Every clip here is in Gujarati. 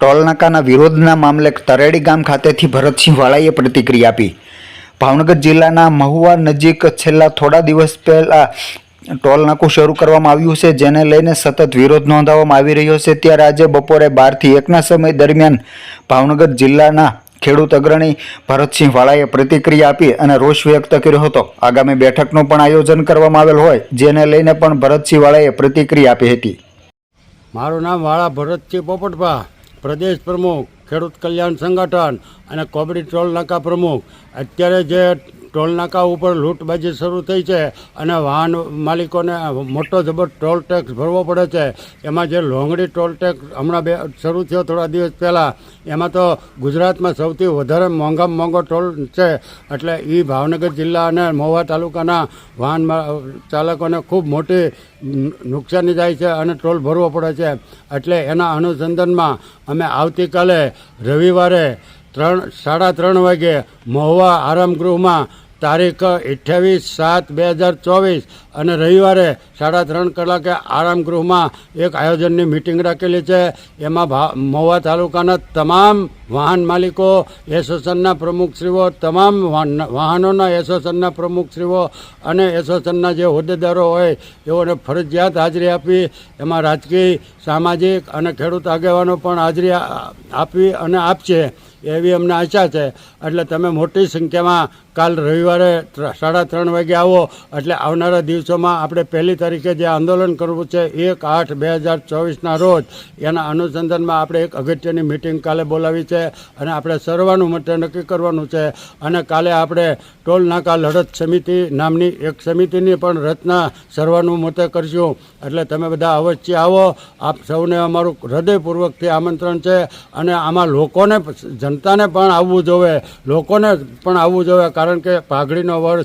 ટોલનાકાના વિરોધના મામલે તરેડી ગામ ખાતેથી ભરતસિંહ વાળાએ પ્રતિક્રિયા આપી. ભાવનગર જિલ્લાના મહુવા નજીક છેલ્લા થોડા દિવસ પહેલા ટોલનાકું શરૂ કરવામાં આવ્યું છે, જેને લઈને સતત વિરોધ નોંધાવવામાં આવી રહ્યો છે. ત્યારે આજે બપોરે બારથી એકના સમય દરમિયાન ભાવનગર જિલ્લાના ખેડૂત અગ્રણી ભરતસિંહ વાળાએ પ્રતિક્રિયા આપી અને રોષ વ્યક્ત કર્યો હતો. આગામી બેઠકનું પણ આયોજન કરવામાં આવેલ હોય, જેને લઈને પણ ભરતસિંહ વાળાએ પ્રતિક્રિયા આપી હતી. મારું નામ વાળા ભરતસિંહ પોપટભા. પ્રદેશ પ્રમુખ ખેડૂત કલ્યાણ સંગઠન અને કોબડી ટોલ નાકા પ્રમુખ. અત્યારે જે ટોલ નાકા ઉપર લૂંટબાજી શરૂ થઈ છે અને વાહન માલિકોને મોટો જબર ટોલ ટેક્સ ભરવો પડે છે. એમાં જે લોંગડી ટોલ ટેક્સ હમણાં બે શરૂ થયો થોડા દિવસ પહેલાં, એમાં તો ગુજરાતમાં સૌથી વધારે મોંઘામાં મોંઘો ટોલ છે. એટલે એ ભાવનગર જિલ્લા અને મહુવા તાલુકાના વાહન ચાલકોને ખૂબ મોટી નુકસાની જાય છે અને ટોલ ભરવો પડે છે. એટલે એના અનુસંધાનમાં અમે આવતીકાલે રવિવારે ત્રણ, સાડા ત્રણ વાગે મહુવા આરામગૃહમાં તારીખ અઠ્યાવીસ સાત બે હજાર ચોવીસ અને રવિવારે સાડા ત્રણ કલાકે આરામગૃહમાં એક આયોજનની મિટિંગ રાખેલી છે. એમાં મહુવા તાલુકાના તમામ વાહન માલિકો, એસોસિએશનના પ્રમુખશ્રીઓ તમામ વાહન- વાહનોના એસોસિએશનના પ્રમુખશ્રીઓ અને એસોસિએશનના જે હોદ્દેદારો હોય તેઓને ફરજિયાત હાજરી આપી. એમાં રાજકીય, સામાજિક અને ખેડૂત આગેવાનો પણ હાજરી આપવી આપી અને આપશે એવી અમને આશા છે. એટલે તમે મોટી સંખ્યામાં કાલ રવિવારે સાડા ત્રણ વાગે આવો. એટલે આવનારા દિવસોમાં આપણે પહેલી તારીખે જે આંદોલન કરવું છે, એક આઠ બે હજાર ચોવીસના રોજ, એના અનુસંધાનમાં આપણે એક અગત્યની મિટિંગ કાલે બોલાવી છે અને આપણે સર્વાનું મતે નક્કી કરવાનું છે. અને કાલે આપણે ટોલ નાકા લડત સમિતિ નામની એક સમિતિની પણ રચના સર્વાનું મતે કરશું. એટલે તમે બધા અવશ્ય આવો. આપ સૌને અમારું હૃદયપૂર્વકથી આમંત્રણ છે અને આમાં લોકોને જનતાને પણ આવવું જોવે. લોકોને પણ આવવું જોવે કારણ કે પાઘડીનો વર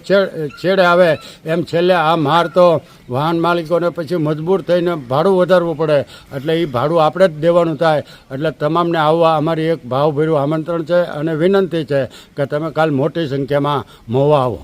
છેડે આવે. એમ છેલ્લે આ માર તો વાહન માલિકોને પછી મજબૂર થઈને ભાડું વધારવું પડે. એટલે એ ભાડું આપણે જ દેવાનું થાય. એટલે તમામને આવવા અમારી એક ભાવભર્યું આમંત્રણ છે અને વિનંતી છે કે તમે કાલ મોટી સંખ્યામાં મોવા આવો.